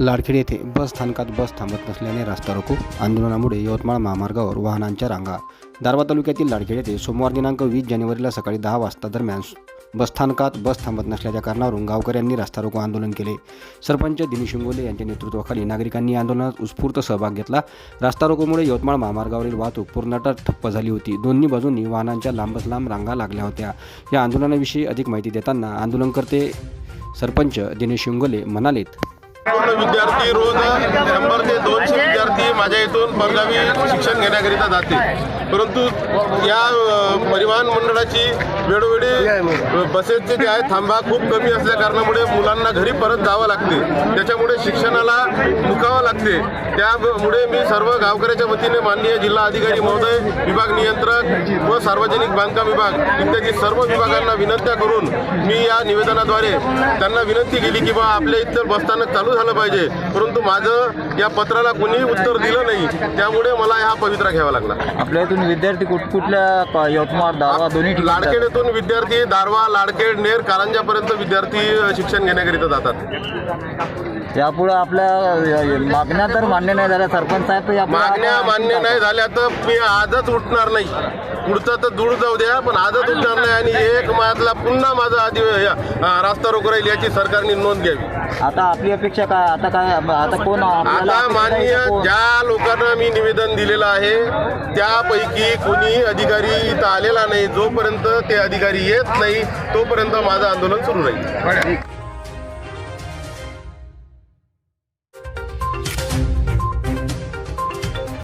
लाडखेड येथे बस स्थानकात बस थांबत नसल्याने रास्ता रोको आंदोलनामुळे यवतमाळ महामार्गावर वाहनांच्या रांगा. दारवा तालुक्यातील लाडखेड येथे सोमवार दिनांक वीस जानेवारीला सकाळी दहा वाजता दरम्यान बसस्थानकात बस थांबत नसल्याच्या कारणावरून गावकऱ्यांनी रास्ता रोको आंदोलन केले. सरपंच दिनेश शिंगोले यांच्या नेतृत्वाखाली नागरिकांनी आंदोलनात उत्स्फूर्त सहभाग घेतला. रास्ता रोकोमुळे यवतमाळ महामार्गावरील वाहतूक पूर्णतः ठप्प झाली होती. दोन्ही बाजूंनी वाहनांच्या लांबच लांब रांगा लागल्या होत्या. या आंदोलनाविषयी अधिक माहिती देताना आंदोलनकर्ते सरपंच दिनेश शिंगोले म्हणालेत विद्यार्थी रोज शंभर ते दोनशे विद्यार्थी माझ्या इथून परगावी शिक्षण घेण्याकरिता जाते. परंतु या परिवहन मंडळाची वेळोवेळी बसेसचे जे आहे थांबा खूप कमी असल्या कारणामुळे मुलांना घरी परत जावं लागते. त्याच्यामुळे शिक्षणाला मुकावं लागते. त्यामुळे मी सर्व गावकऱ्याच्या वतीने माननीय जिल्हा अधिकारी महोदय विभाग नियंत्रक व सार्वजनिक बांधकाम विभाग इत्यादी सर्व विभागांना विनंत्या करून मी या निवेदनाद्वारे त्यांना विनंती केली की बा आपल्या इथं बसस्थानक चालू झालं पाहिजे. परंतु माझं या पत्राला कोणीही उत्तर दिलं नाही. त्यामुळे मला हा पवित्रा घ्यावा लागला. आपल्या इथून विद्यार्थी कुठ कुठल्या क- यवतमाळ दारवा दोन्ही ठिकाणी जातात. लाडखेडीतून विद्यार्थी दारवा लाडखेड नेर कारंजापर्यंत विद्यार्थी शिक्षण घेण्याकरिता जातात. यापुढे आपल्या मागण्या तर मान्य नाही झाल्या. सरपंच साहेब तर यापुढे मागण्या मान्य नाही झाल्या तर मी आजच उठणार नाही. पुढचं तर दूर जाऊ द्या पण आजच उठणार नाही आणि एक मार्चला पुन्हा माझा आधी रास्ता रोको राहील याची सरकारने नोंद घ्यावी. आता आपली अपेक्षा काय? आता काय आता कोण आपल्याला आता अपेक्षा आहे माननीय कोण? ज्या लोकांना मी निवेदन दिलेलं आहे. त्यापैकी कोणी अधिकारी इथं आलेला नाही जोपर्यंत ते अधिकारी येत नाही तोपर्यंत माझं आंदोलन सुरू राहील.